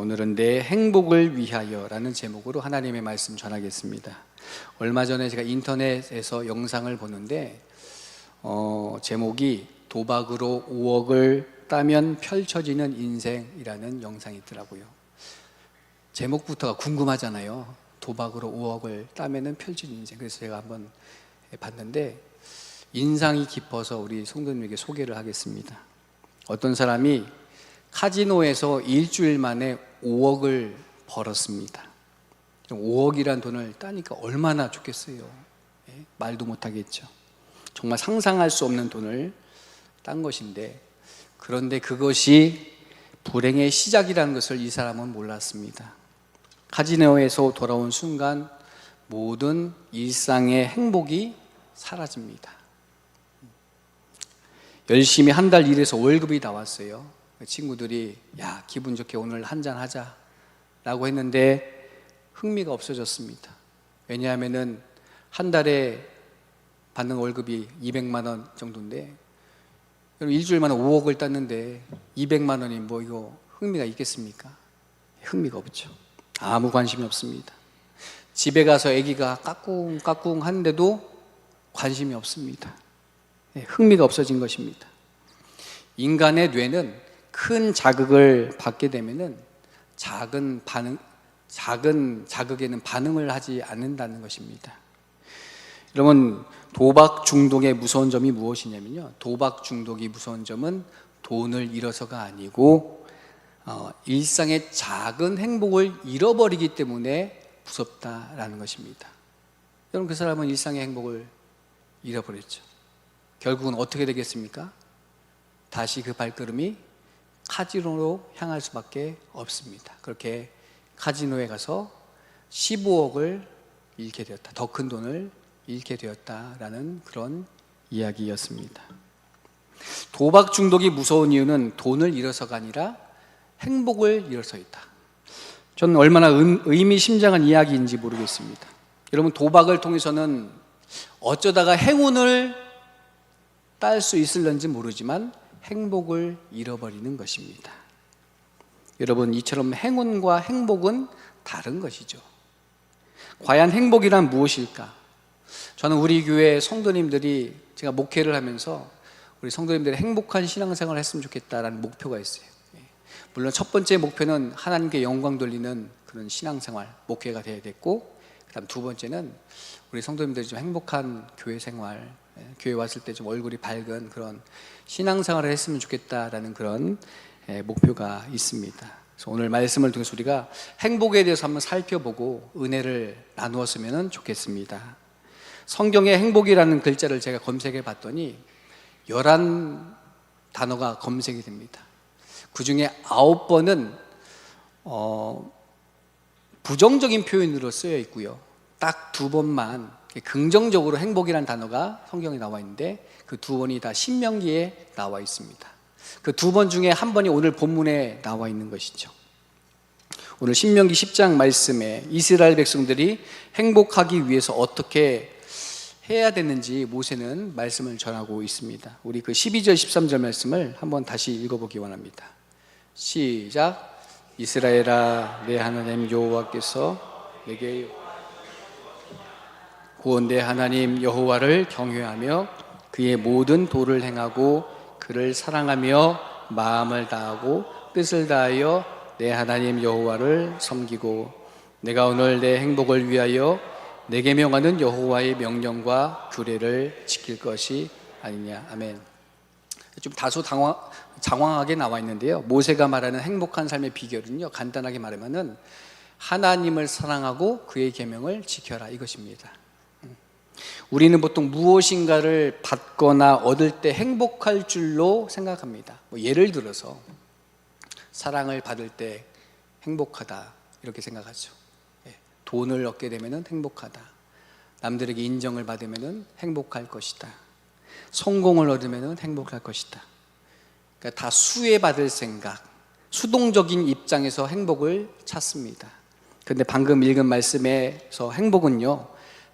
오늘은 내 행복을 위하여라는 제목으로 하나님의 말씀 전하겠습니다. 얼마 전에 제가 인터넷에서 영상을 보는데 어, 제목이 도박으로 5억을 따면 펼쳐지는 인생이라는 영상이 있더라고요. 제목부터가 궁금하잖아요. 도박으로 5억을 따면은 펼쳐지는 인생. 그래서 제가 한번 봤는데 인상이 깊어서 우리 성도님에게 소개를 하겠습니다. 어떤 사람이 카지노에서 일주일 만에 5억을 벌었습니다. 5억이란 돈을 따니까 얼마나 좋겠어요. 예? 말도 못하겠죠. 정말 상상할 수 없는 돈을 딴 것인데, 그런데 그것이 불행의 시작이라는 것을 이 사람은 몰랐습니다. 카지노에서 돌아온 순간 모든 일상의 행복이 사라집니다. 열심히 한 달 일해서 월급이 나왔어요. 친구들이 야 기분 좋게 오늘 한잔 하자라고 했는데 흥미가 없어졌습니다. 왜냐하면은 한 달에 받는 월급이 200만 원 정도인데 그럼 일주일 만에 5억을 땄는데 200만 원이 뭐 이거 흥미가 있겠습니까? 흥미가 없죠. 아무 관심이 없습니다. 집에 가서 아기가 까꿍까꿍 하는데도 관심이 없습니다. 네, 흥미가 없어진 것입니다. 인간의 뇌는 큰 자극을 받게 되면은 작은 반응, 작은 자극에는 반응을 하지 않는다는 것입니다. 여러분, 도박 중독의 무서운 점이 무엇이냐면요. 도박 중독이 무서운 점은 돈을 잃어서가 아니고, 어, 일상의 작은 행복을 잃어버리기 때문에 무섭다라는 것입니다. 여러분, 그 사람은 일상의 행복을 잃어버렸죠. 결국은 어떻게 되겠습니까? 다시 그 발걸음이 카지노로 향할 수밖에 없습니다. 그렇게 카지노에 가서 15억을 잃게 되었다. 더 큰 돈을 잃게 되었다라는 그런 이야기였습니다. 도박 중독이 무서운 이유는 돈을 잃어서가 아니라 행복을 잃어서 있다. 저는 얼마나 의미심장한 이야기인지 모르겠습니다. 여러분 도박을 통해서는 어쩌다가 행운을 딸 수 있을런지 모르지만 행복을 잃어버리는 것입니다. 여러분, 이처럼 행운과 행복은 다른 것이죠. 과연 행복이란 무엇일까? 저는 우리 교회 성도님들이 제가 목회를 하면서 우리 성도님들이 행복한 신앙생활을 했으면 좋겠다라는 목표가 있어요. 예. 물론 첫 번째 목표는 하나님께 영광 돌리는 그런 신앙생활, 목회가 되어야 됐고, 그 다음 두 번째는 우리 성도님들이 좀 행복한 교회 생활, 예, 교회 왔을 때 좀 얼굴이 밝은 그런 신앙생활을 했으면 좋겠다라는 그런 예, 목표가 있습니다. 그래서 오늘 말씀을 통해서 우리가 행복에 대해서 한번 살펴보고 은혜를 나누었으면 좋겠습니다. 성경에 행복이라는 글자를 제가 검색해 봤더니 11 단어가 검색이 됩니다. 그 중에 9번은 어, 부정적인 표현으로 쓰여 있고요. 딱 두 번만 긍정적으로 행복이라는 단어가 성경에 나와 있는데 그 두 번이 다 신명기에 나와 있습니다. 그 두 번 중에 한 번이 오늘 본문에 나와 있는 것이죠. 오늘 신명기 10장 말씀에 이스라엘 백성들이 행복하기 위해서 어떻게 해야 되는지 모세는 말씀을 전하고 있습니다. 우리 그 12절 13절 말씀을 한번 다시 읽어보기 원합니다. 시작. 이스라엘아 내 하나님 여호와께서 내게 구원대 하나님 여호와를 경외하며 그의 모든 도를 행하고 그를 사랑하며 마음을 다하고 뜻을 다하여 내 하나님 여호와를 섬기고 내가 오늘 내 행복을 위하여 내게 명하는 여호와의 명령과 규례를 지킬 것이 아니냐 아멘. 좀 다소 당황, 장황하게 나와 있는데요. 모세가 말하는 행복한 삶의 비결은요. 간단하게 말하면은 하나님을 사랑하고 그의 계명을 지켜라 이것입니다. 우리는 보통 무엇인가를 받거나 얻을 때 행복할 줄로 생각합니다. 뭐 예를 들어서 사랑을 받을 때 행복하다 이렇게 생각하죠. 예, 돈을 얻게 되면 행복하다. 남들에게 인정을 받으면 행복할 것이다. 성공을 얻으면 행복할 것이다. 그러니까 다 수혜받을 생각, 수동적인 입장에서 행복을 찾습니다. 근데 방금 읽은 말씀에서 행복은요,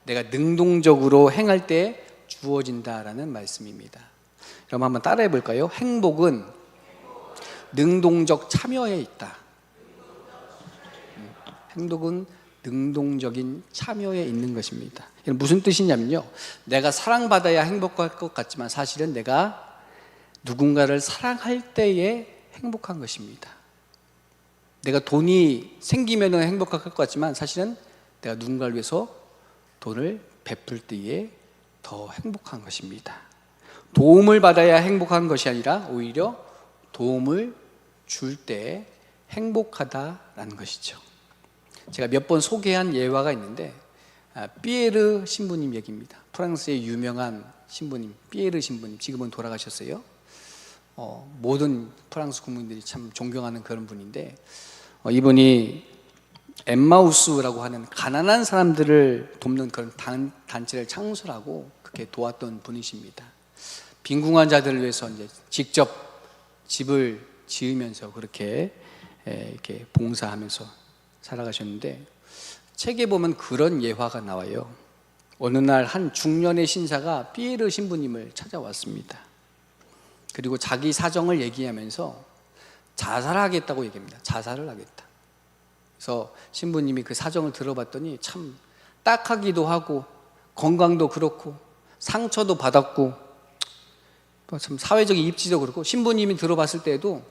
내가 능동적으로 행할 때 주어진다라는 말씀입니다. 그럼 한번 따라해 볼까요? 행복은 능동적 참여에 있다. 행복은 능동적인 참여에 있는 것입니다. 무슨 뜻이냐면요. 내가 사랑받아야 행복할 것 같지만 사실은 내가 누군가를 사랑할 때에 행복한 것입니다. 내가 돈이 생기면 행복할 것 같지만 사실은 내가 누군가를 위해서 돈을 베풀 때에 더 행복한 것입니다. 도움을 받아야 행복한 것이 아니라 오히려 도움을 줄 때 행복하다라는 것이죠. 제가 몇 번 소개한 예화가 있는데 아, 피에르 신부님 얘기입니다. 프랑스의 유명한 신부님 피에르 신부님 지금은 돌아가셨어요. 어, 모든 프랑스 국민들이 참 존경하는 그런 분인데 어, 이분이 엠마우스라고 하는 가난한 사람들을 돕는 그런 단, 단체를 창설하고 그렇게 도왔던 분이십니다. 빈궁한 자들을 위해서 이제 직접 집을 지으면서 그렇게 에, 이렇게 봉사하면서 살아가셨는데 책에 보면 그런 예화가 나와요. 어느 날 한 중년의 신사가 피에르 신부님을 찾아왔습니다. 그리고 자기 사정을 얘기하면서 자살하겠다고 얘기합니다. 자살을 하겠다. 그래서 신부님이 그 사정을 들어봤더니 참 딱하기도 하고 건강도 그렇고 상처도 받았고 또참 사회적인 입지도 그렇고 신부님이 들어봤을 때에도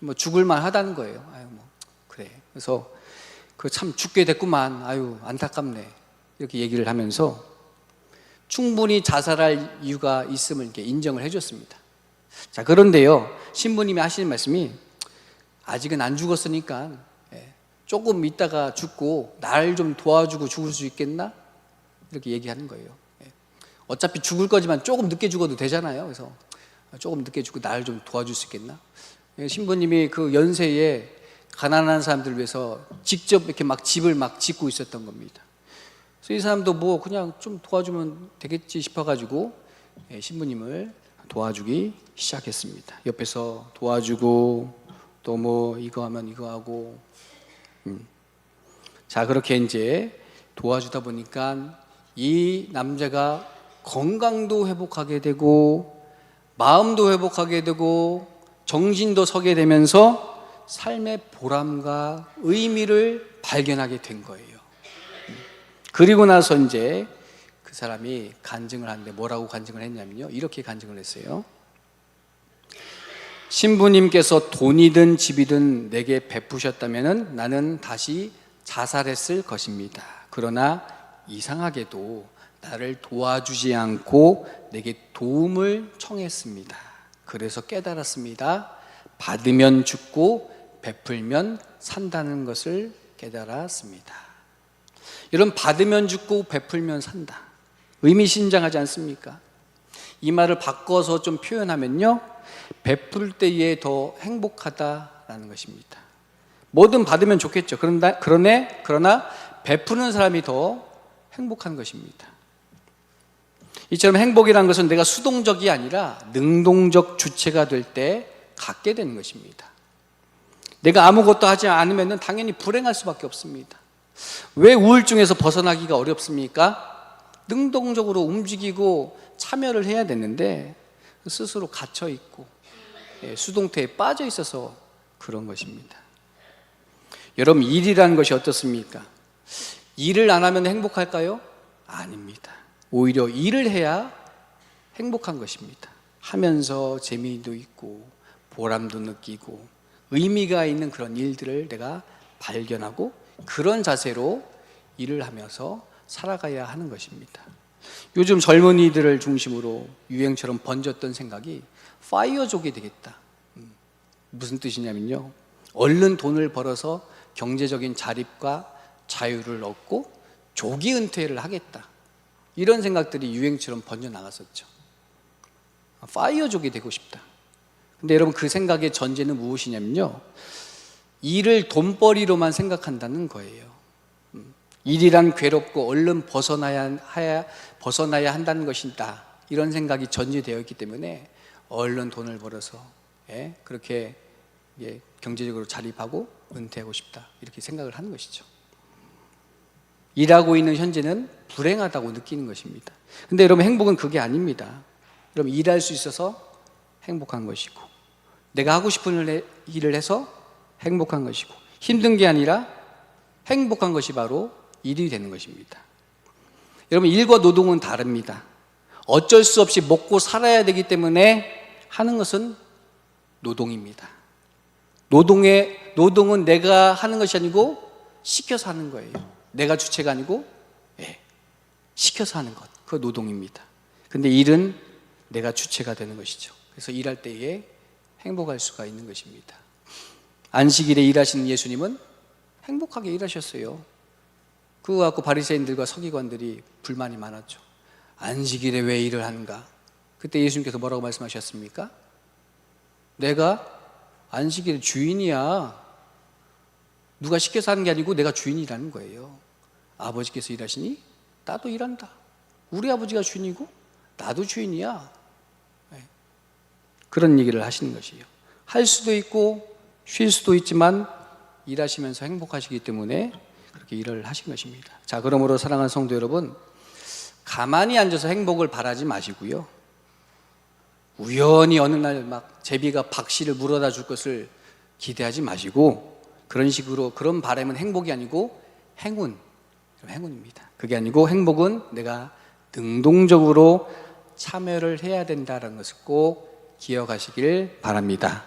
뭐 죽을만 하다는 거예요. 아유 뭐 그래. 그래서 그 참 죽게 됐구만. 아유 안타깝네. 이렇게 얘기를 하면서 충분히 자살할 이유가 있음을 이렇게 인정을 해줬습니다. 자 그런데요 신부님이 하시는 말씀이 아직은 안 죽었으니까 예, 조금 있다가 죽고 날 좀 도와주고 죽을 수 있겠나 이렇게 얘기하는 거예요. 예. 어차피 죽을 거지만 조금 늦게 죽어도 되잖아요. 그래서 조금 늦게 죽고 날 좀 도와줄 수 있겠나? 예, 신부님이 그 연세에 가난한 사람들을 위해서 직접 이렇게 막 집을 막 짓고 있었던 겁니다. 그래서 이 사람도 뭐 그냥 좀 도와주면 되겠지 싶어가지고 예, 신부님을 도와주기 시작했습니다. 옆에서 도와주고 또 뭐 이거 하면 이거 하고 음. 자 그렇게 이제 도와주다 보니까 이 남자가 건강도 회복하게 되고 마음도 회복하게 되고 정신도 서게 되면서 삶의 보람과 의미를 발견하게 된 거예요. 그리고 나서 이제 그 사람이 간증을 하는데 뭐라고 간증을 했냐면요. 이렇게 간증을 했어요. 신부님께서 돈이든 집이든 내게 베푸셨다면 나는 다시 자살했을 것입니다. 그러나 이상하게도 나를 도와주지 않고 내게 도움을 청했습니다. 그래서 깨달았습니다. 받으면 죽고 베풀면 산다는 것을 깨달았습니다. 여러분 받으면 죽고 베풀면 산다. 의미심장하지 않습니까? 이 말을 바꿔서 좀 표현하면요. 베풀 때에 더 행복하다라는 것입니다. 뭐든 받으면 좋겠죠. 그런다, 그러네, 그러나 베푸는 사람이 더 행복한 것입니다. 이처럼 행복이라는 것은 내가 수동적이 아니라 능동적 주체가 될 때 갖게 되는 것입니다. 내가 아무것도 하지 않으면 당연히 불행할 수밖에 없습니다. 왜 우울증에서 벗어나기가 어렵습니까? 능동적으로 움직이고 참여를 해야 되는데 스스로 갇혀 있고 예, 수동태에 빠져 있어서 그런 것입니다. 여러분 일이라는 것이 어떻습니까? 일을 안 하면 행복할까요? 아닙니다. 오히려 일을 해야 행복한 것입니다. 하면서 재미도 있고 보람도 느끼고 의미가 있는 그런 일들을 내가 발견하고 그런 자세로 일을 하면서 살아가야 하는 것입니다. 요즘 젊은이들을 중심으로 유행처럼 번졌던 생각이 파이어족이 되겠다. 음, 무슨 뜻이냐면요. 얼른 돈을 벌어서 경제적인 자립과 자유를 얻고 조기 은퇴를 하겠다. 이런 생각들이 유행처럼 번져 나갔었죠. 파이어족이 되고 싶다. 근데 여러분 그 생각의 전제는 무엇이냐면요. 일을 돈벌이로만 생각한다는 거예요. 음, 일이란 괴롭고 얼른 벗어나야 벗어나야 한다는 것이다. 이런 생각이 전제되어 있기 때문에 얼른 돈을 벌어서 예, 그렇게 예, 경제적으로 자립하고 은퇴하고 싶다 이렇게 생각을 하는 것이죠. 일하고 있는 현재는 불행하다고 느끼는 것입니다. 근데 여러분 행복은 그게 아닙니다. 여러분 일할 수 있어서 행복한 것이고 내가 하고 싶은 일을 해서 행복한 것이고 힘든 게 아니라 행복한 것이 바로 일이 되는 것입니다. 여러분, 일과 노동은 다릅니다. 어쩔 수 없이 먹고 살아야 되기 때문에 하는 것은 노동입니다. 노동의, 노동은 내가 하는 것이 아니고 시켜서 하는 거예요. 내가 주체가 아니고, 예, 시켜서 하는 것. 그 노동입니다. 근데 일은 내가 주체가 되는 것이죠. 그래서 일할 때에 행복할 수가 있는 것입니다. 안식일에 일하시는 예수님은 행복하게 일하셨어요. 그거 갖고 바리새인들과 서기관들이 불만이 많았죠. 안식일에 왜 일을 하는가? 그때 예수님께서 뭐라고 말씀하셨습니까? 내가 안식일의 주인이야. 누가 시켜서 하는 게 아니고 내가 주인이라는 거예요. 아버지께서 일하시니 나도 일한다. 우리 아버지가 주인이고 나도 주인이야. 네. 그런 얘기를 하시는 것이에요. 할 수도 있고 쉴 수도 있지만 일하시면서 행복하시기 때문에 그렇게 일을 하신 것입니다. 자, 그러므로 사랑하는 성도 여러분, 가만히 앉아서 행복을 바라지 마시고요. 우연히 어느 날 막 제비가 박씨를 물어다 줄 것을 기대하지 마시고 그런 식으로 그런 바람은 행복이 아니고 행운, 행운입니다. 그게 아니고 행복은 내가 능동적으로 참여를 해야 된다는 것을 꼭 기억하시길 바랍니다.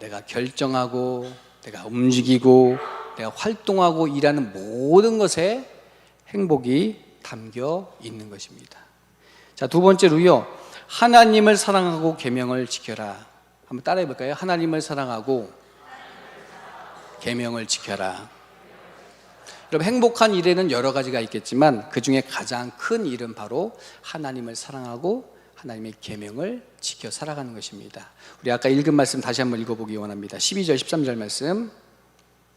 내가 결정하고 내가 움직이고 내가 활동하고 일하는 모든 것에 행복이 담겨 있는 것입니다. 자, 두 번째로요. 하나님을 사랑하고 계명을 지켜라. 한번 따라해 볼까요? 하나님을 사랑하고 계명을 지켜라. 여러분 행복한 일에는 여러 가지가 있겠지만 그 중에 가장 큰 일은 바로 하나님을 사랑하고 하나님의 계명을 지켜 살아가는 것입니다. 우리 아까 읽은 말씀 다시 한번 읽어보기 원합니다. 12절 13절 말씀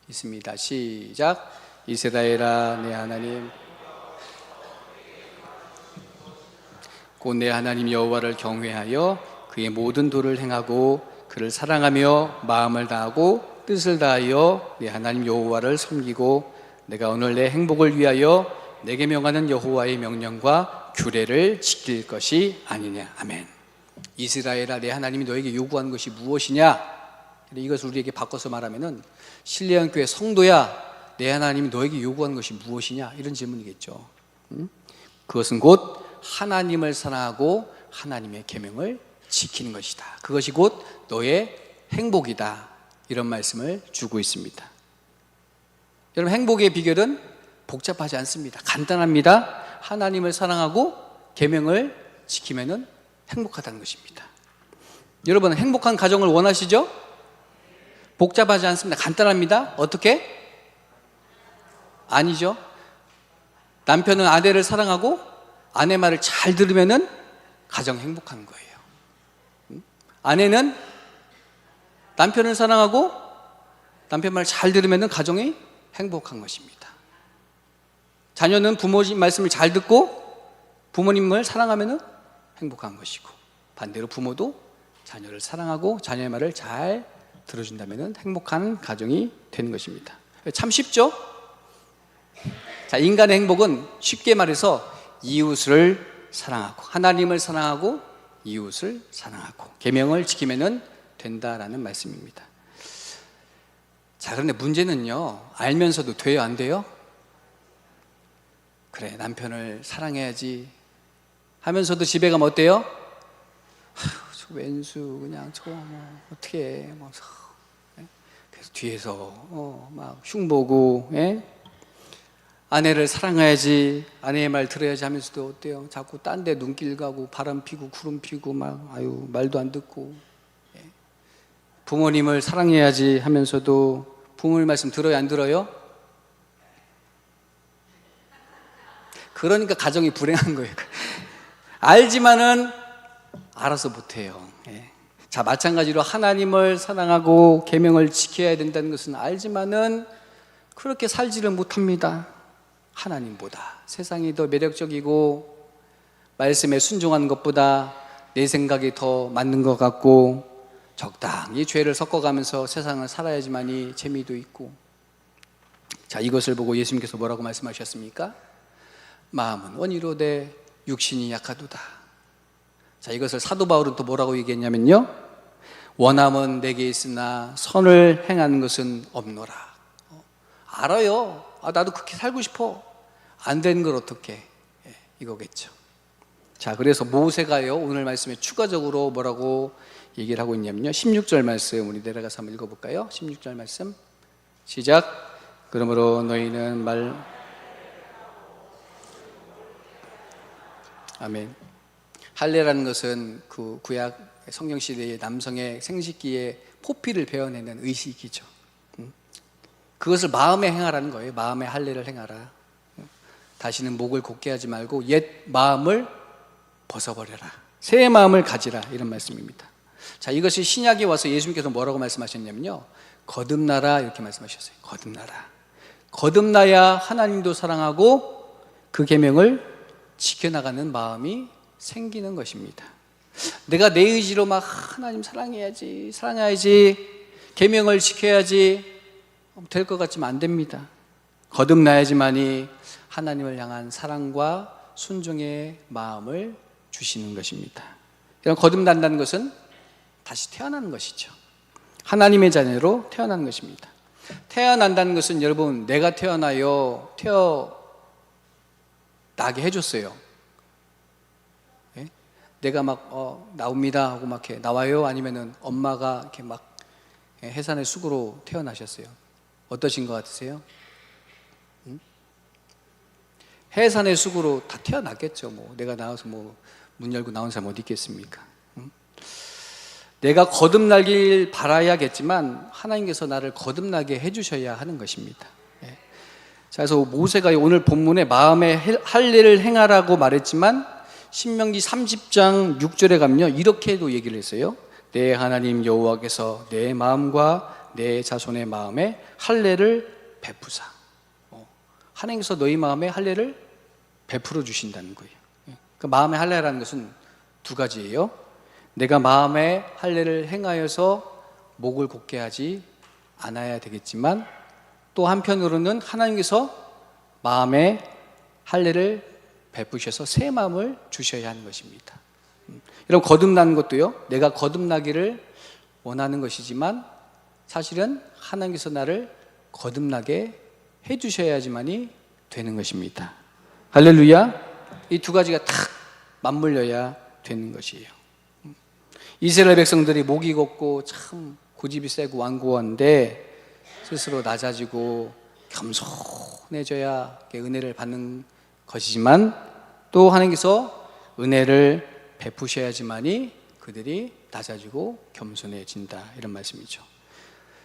있습니다. 시작. 이스라엘아 내 하나님 곧 내 하나님 여호와를 경외하여 그의 모든 도를 행하고 그를 사랑하며 마음을 다하고 뜻을 다하여 내 하나님 여호와를 섬기고 내가 오늘 내 행복을 위하여 내게 명하는 여호와의 명령과 규례를 지킬 것이 아니냐. 아멘. 이스라엘아 내 하나님이 너에게 요구하는 것이 무엇이냐? 이것을 우리에게 바꿔서 말하면은 신뢰한 교회 성도야 내 하나님이 너에게 요구하는 것이 무엇이냐? 이런 질문이겠죠. 음? 그것은 곧 하나님을 사랑하고 하나님의 계명을 지키는 것이다. 그것이 곧 너의 행복이다. 이런 말씀을 주고 있습니다. 여러분 행복의 비결은 복잡하지 않습니다. 간단합니다. 하나님을 사랑하고 계명을 지키면은 행복하다는 것입니다. 여러분 행복한 가정을 원하시죠? 복잡하지 않습니다. 간단합니다. 어떻게? 아니죠. 남편은 아내를 사랑하고 아내 말을 잘 들으면은 가정 행복한 거예요. 음? 아내는 남편을 사랑하고 남편 말 잘 들으면은 가정이 행복한 것입니다. 자녀는 부모님 말씀을 잘 듣고 부모님을 사랑하면은 행복한 것이고 반대로 부모도 자녀를 사랑하고 자녀의 말을 잘 들어준다면 행복한 가정이 되는 것입니다. 참 쉽죠? 자, 인간의 행복은 쉽게 말해서 이웃을 사랑하고 하나님을 사랑하고 이웃을 사랑하고 계명을 지키면 된다라는 말씀입니다. 자, 그런데 문제는요. 알면서도 돼요, 안 돼요? 그래, 남편을 사랑해야지 하면서도 집에 가면 어때요? 저 왼수 그냥 저뭐 어떻게 뭐 그래서 뒤에서 어, 막 흉보고 예? 아내를 사랑해야지 아내의 말 들어야지 하면서도 어때요? 자꾸 딴 데 눈길 가고 바람 피고 구름 피고 막 아유 말도 안 듣고 예? 부모님을 사랑해야지 하면서도 부모님 말씀 들어요 안 들어요? 그러니까 가정이 불행한 거예요. 알지만은 알아서 못해요. 예. 자 마찬가지로 하나님을 사랑하고 계명을 지켜야 된다는 것은 알지만은 그렇게 살지를 못합니다. 하나님보다 세상이 더 매력적이고 말씀에 순종하는 것보다 내 생각이 더 맞는 것 같고 적당히 죄를 섞어가면서 세상을 살아야지만이 재미도 있고 자 이것을 보고 예수님께서 뭐라고 말씀하셨습니까? 마음은 원이로되 육신이 약하도다. 자 이것을 사도 바울은 또 뭐라고 얘기했냐면요. 원함은 내게 있으나 선을 행하는 것은 없노라. 어, 알아요. 아, 나도 그렇게 살고 싶어. 안 되는 걸 어떻게? 예, 이거겠죠. 자, 그래서 모세가요, 오늘 말씀에 추가적으로 뭐라고 얘기를 하고 있냐면요. 16절 말씀, 우리 내려가서 한번 읽어볼까요? 16절 말씀. 시작. 그러므로 너희는 말, 아멘. 할례라는 것은 그 구약 성경 시대의 남성의 생식기에 포피를 베어내는 의식이죠. 음. 그것을 마음에 행하라는 거예요. 마음에 할례를 행하라. 음. 다시는 목을 곧게 하지 말고 옛 마음을 벗어버려라. 새 마음을 가지라. 이런 말씀입니다. 자, 이것이 신약에 와서 예수님께서 뭐라고 말씀하셨냐면요. 거듭나라. 이렇게 말씀하셨어요. 거듭나라. 거듭나야 하나님도 사랑하고 그 계명을 지켜나가는 마음이 생기는 것입니다. 내가 내 의지로 막 하나님 사랑해야지, 사랑해야지, 계명을 지켜야지 될 것 같지만 안 됩니다. 거듭나야지만이 하나님을 향한 사랑과 순종의 마음을 주시는 것입니다. 이런 거듭난다는 것은 다시 태어나는 것이죠. 하나님의 자녀로 태어나는 것입니다. 태어난다는 것은 여러분 내가 태어나요 태어 나게 해줬어요. 예? 내가 막 어, 나옵니다 하고 막 이렇게 나와요 아니면은 엄마가 이렇게 막 예, 해산의 쑥으로 태어나셨어요. 어떠신 것 같으세요? 응? 해산의 쑥으로 다 태어났겠죠. 뭐 내가 나와서 뭐 문 열고 나온 사람 어디 있겠습니까? 응? 내가 거듭나길 바라야겠지만 하나님께서 나를 거듭나게 해주셔야 하는 것입니다. 예. 자, 그래서 모세가 오늘 본문에 마음에 할례를 행하라고 말했지만 신명기 30장 6절에 가면요 이렇게도 얘기를 했어요. 내 하나님 여호와께서 내 마음과 내 자손의 마음에 할례를 베푸사. 어, 하나님께서 너희 마음에 할례를 베풀어 주신다는 거예요. 예. 그 마음의 할례라는 것은 두 가지예요. 내가 마음에 할례를 행하여서 목을 곧게 하지 않아야 되겠지만 또 한편으로는 하나님께서 마음에 할례를 베푸셔서 새 마음을 주셔야 하는 것입니다. 음, 여러분 거듭나는 것도요. 내가 거듭나기를 원하는 것이지만 사실은 하나님께서 나를 거듭나게 해 주셔야지만이 되는 것입니다. 할렐루야. 이 두 가지가 탁 맞물려야 되는 것이에요. 이스라엘 백성들이 목이 곱고 참 고집이 세고 완고한데 스스로 낮아지고 겸손해져야 은혜를 받는 것이지만 또 하나님께서 은혜를 베푸셔야지만이 그들이 낮아지고 겸손해진다 이런 말씀이죠.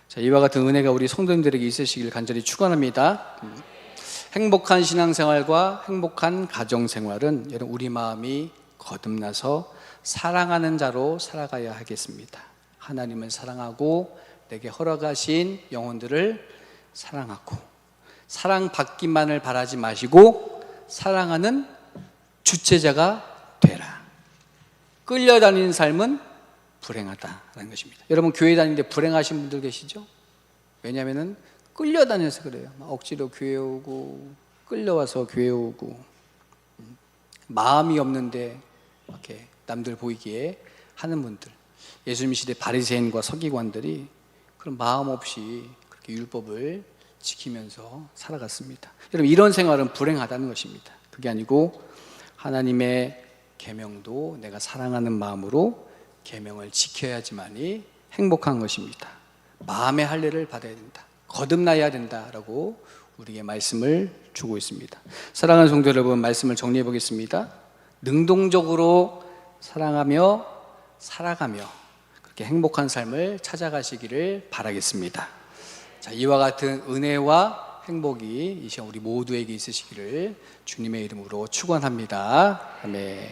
자, 이와 같은 은혜가 우리 성도님들에게 있으시길 간절히 축원합니다. 음. 행복한 신앙생활과 행복한 가정생활은 여러분 우리 마음이 거듭나서 사랑하는 자로 살아가야 하겠습니다. 하나님을 사랑하고 내게 허락하신 영혼들을 사랑하고 사랑받기만을 바라지 마시고 사랑하는 주체자가 되라. 끌려다니는 삶은 불행하다라는 것입니다. 여러분 교회 다니는데 불행하신 분들 계시죠? 왜냐하면은 끌려다녀서 그래요. 막 억지로 교회 오고 끌려와서 교회 오고 음, 마음이 없는데 이렇게 남들 보이기에 하는 분들. 예수님 시대 바리새인과 서기관들이 그런 마음 없이 그렇게 율법을 지키면서 살아갔습니다. 여러분 이런 생활은 불행하다는 것입니다. 그게 아니고 하나님의 계명도 내가 사랑하는 마음으로 계명을 지켜야지만이 행복한 것입니다. 마음의 할례를 받아야 된다. 거듭나야 된다라고 우리에게 말씀을 주고 있습니다. 사랑하는 성도 여러분, 말씀을 정리해 보겠습니다. 능동적으로 사랑하며 살아가며 그렇게 행복한 삶을 찾아가시기를 바라겠습니다. 자, 이와 같은 은혜와 행복이 이 시간 우리 모두에게 있으시기를 주님의 이름으로 축원합니다. 아멘.